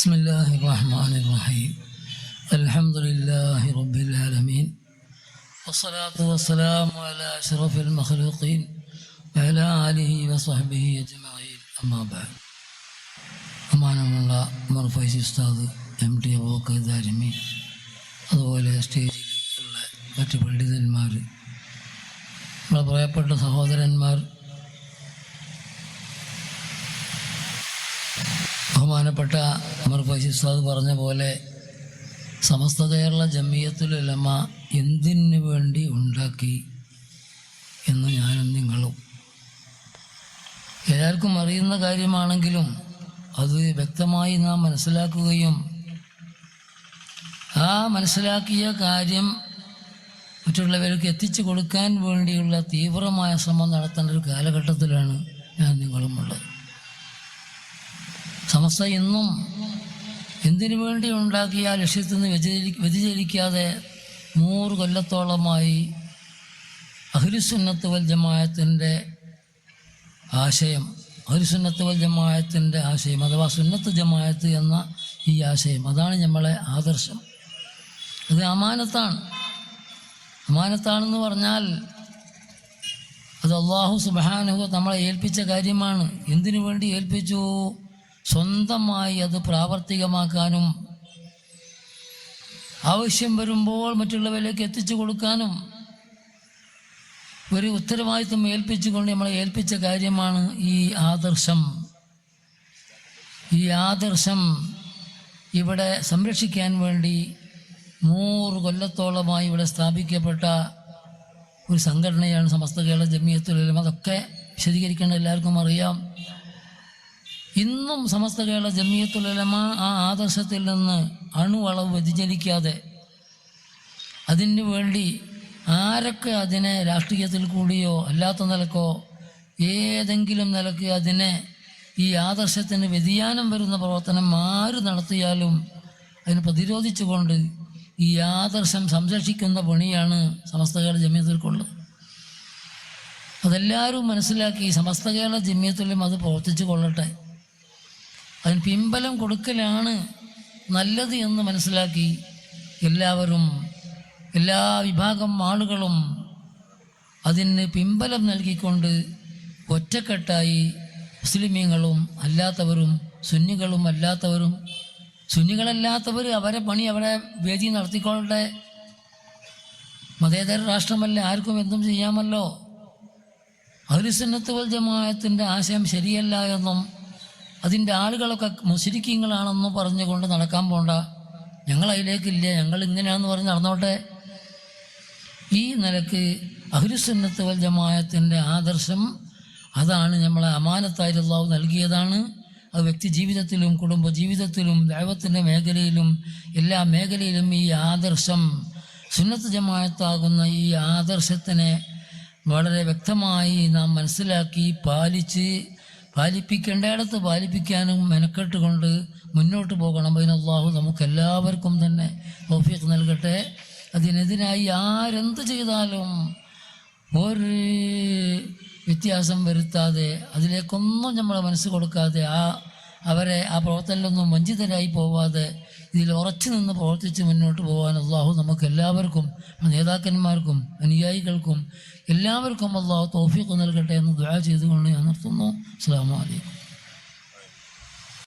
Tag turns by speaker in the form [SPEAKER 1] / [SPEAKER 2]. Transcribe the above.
[SPEAKER 1] بسم الله الرحمن الرحيم الحمد لله رب العالمين والصلاة والسلام على أشرف المخلوقين وعلى آله وصحبه أجمعين أما بعد ബഹുമാനമുള്ള ഉമർ ഫൈസി ഉസ്താദ് M T Aboobacker Darimi അതുപോലെ സ്റ്റേജിൽ ഉള്ള മറ്റ് പണ്ഡിതന്മാർ നമ്മളെ പറയപ്പെട്ട സഹോദരന്മാർ ബഹുമാനപ്പെട്ട അമർ ഫൈസി പറഞ്ഞ പോലെ സമസ്ത കേരള ജമിയത്തുൽ ഉലമ എന്തിനു വേണ്ടി ഉണ്ടാക്കി എന്ന് ഞാനും നിങ്ങളും. എല്ലാവർക്കും അറിയുന്ന കാര്യമാണെങ്കിലും അത് വ്യക്തമായി നാം മനസ്സിലാക്കുകയും ആ മനസ്സിലാക്കിയ കാര്യം മറ്റുള്ളവർക്ക് എത്തിച്ചു കൊടുക്കാൻ വേണ്ടിയുള്ള തീവ്രമായ ശ്രമം നടത്തേണ്ട ഒരു കാലഘട്ടത്തിലാണ് ഞാൻ നിങ്ങളും ഉള്ളത് സമസ്ത ഇന്നും എന്തിനു വേണ്ടി ഉണ്ടാക്കിയ ആ ലക്ഷ്യത്തിൽ നിന്ന് വ്യതിചലി വ്യതിചലിക്കാതെ നൂറ് കൊല്ലത്തോളമായി അഖിലുസുന്നത്ത് വൽ ജമായത്തിന്റെ ആശയം അഖിലുസുന്നത്ത് വൽ ജമായത്തിന്റെ ആശയം അഥവാ സുന്നത്ത് ജമായത്ത് എന്ന ഈ ആശയം അതാണ് നമ്മളെ ആദർശം. അത് അമാനത്താണ്. അമാനത്താണെന്ന് പറഞ്ഞാൽ അത് അള്ളാഹു സുബാനഹു നമ്മളെ ഏൽപ്പിച്ച കാര്യമാണ്. എന്തിനു വേണ്ടി ഏൽപ്പിച്ചു? സ്വന്തമായി അത് പ്രാവർത്തികമാക്കാനും ആവശ്യം വരുമ്പോൾ മറ്റുള്ളവരിലേക്ക് എത്തിച്ചു കൊടുക്കാനും ഒരു ഉത്തരവാദിത്വം ഏൽപ്പിച്ചുകൊണ്ട് നമ്മളെ ഏൽപ്പിച്ച കാര്യമാണ് ഈ ആദർശം. ഈ ആദർശം ഇവിടെ സംരക്ഷിക്കാൻ വേണ്ടി നൂറ് കൊല്ലത്തോളമായി ഇവിടെ സ്ഥാപിക്കപ്പെട്ട ഒരു സംഘടനയാണ് സമസ്ത കേരള ജമിയത്തുലം അതൊക്കെ വിശദീകരിക്കേണ്ട എല്ലാവർക്കും അറിയാം. ഇന്നും സമസ്ത കേരള ജമിയത്തുലമ ആ ആദർശത്തിൽ നിന്ന് അണുവളവ് വ്യതിചലിക്കാതെ അതിന് വേണ്ടി ആരൊക്കെ അതിനെ രാഷ്ട്രീയത്തിൽ കൂടിയോ അല്ലാത്ത നിലക്കോ ഏതെങ്കിലും നിലയ്ക്ക് അതിനെ ഈ ആദർശത്തിന് വ്യതിയാനം വരുന്ന പ്രവർത്തനം ആര് നടത്തിയാലും അതിനെ പ്രതിരോധിച്ചുകൊണ്ട് ഈ ആദർശം സംരക്ഷിക്കുന്ന പണിയാണ് സമസ്ത കേരള ജമിയത്തിൽക്കുള്ളത് അതെല്ലാവരും മനസ്സിലാക്കി സമസ്ത കേരള ജമിയത്തിലും അത് പ്രവർത്തിച്ചു കൊള്ളട്ടെ. അതിന് പിമ്പലം കൊടുക്കലാണ് നല്ലത് എന്ന് മനസ്സിലാക്കി എല്ലാവരും എല്ലാ വിഭാഗം ആളുകളും അതിന് പിമ്പലം നൽകിക്കൊണ്ട് ഒറ്റക്കെട്ടായി മുസ്ലിമീങ്ങളും അല്ലാത്തവരും സുന്നികളും അല്ലാത്തവരും സുന്നികളല്ലാത്തവർ അവരെ പണി അവരെ വേദി നടത്തിക്കൊള്ളട്ടെ. മതേതര രാഷ്ട്രമല്ല ആർക്കും എന്തും ചെയ്യാമല്ലോ. അഹ്ലുസുന്നത്ത് വൽ ജമായത്തിന്റെ ആശയം ശരിയല്ല എന്നും അതിന്റെ ആളുകളൊക്കെ മുസ്ലിക്കീങ്ങളാണെന്നും പറഞ്ഞുകൊണ്ട് നടക്കാൻ പോണ്ട. ഞങ്ങൾ അതിലേക്കില്ല ഞങ്ങൾ ഇങ്ങനെയാണെന്ന് പറഞ്ഞ് നടന്നോട്ടെ. ഈ നിലയ്ക്ക് അഹുരുസന്നത്ത് വൽ ജമായത്തിന്റെ ആദർശം അതാണ് നമ്മളെ അമാനത്തായി അള്ളാഹു നൽകിയതാണ്. അത് വ്യക്തി ജീവിതത്തിലും കുടുംബ ജീവിതത്തിലും ദൈവത്തിന്റെ മേഖലയിലും എല്ലാ മേഖലയിലും ഈ ആദർശം സുന്നത്ത് ജമായത്താകുന്ന ഈ ആദർശത്തിനെ വളരെ വ്യക്തമായി നാം മനസ്സിലാക്കി പാലിച്ച് പാലിപ്പിക്കേണ്ടയിടത്ത് പാലിപ്പിക്കാനും മെനക്കെട്ട് കൊണ്ട് മുന്നോട്ട് പോകണം. അതിന് അള്ളാഹു നമുക്കെല്ലാവർക്കും തന്നെ ഓഫീസ് നൽകട്ടെ. അതിനെതിരായി ആരെന്ത് ചെയ്താലും ഒരു വ്യത്യാസം വരുത്താതെ അതിലേക്കൊന്നും നമ്മളെ മനസ്സ് കൊടുക്കാതെ ആ അവരെ ആ പ്രവർത്തനത്തിലൊന്നും വഞ്ചിതരായി പോവാതെ ഇതിൽ ഉറച്ചു നിന്ന് പ്രവർത്തിച്ച് മുന്നോട്ട് പോകാൻ അള്ളാഹു നമുക്ക് എല്ലാവർക്കും നേതാക്കന്മാർക്കും അനുയായികൾക്കും എല്ലാവർക്കും അള്ളാഹു തോഫീക്ക് നൽകട്ടെ എന്ന് ദുആ ചെയ്തുകൊണ്ട് ഞാൻ നിർത്തുന്നു. അസ്സാം വലൈക്കും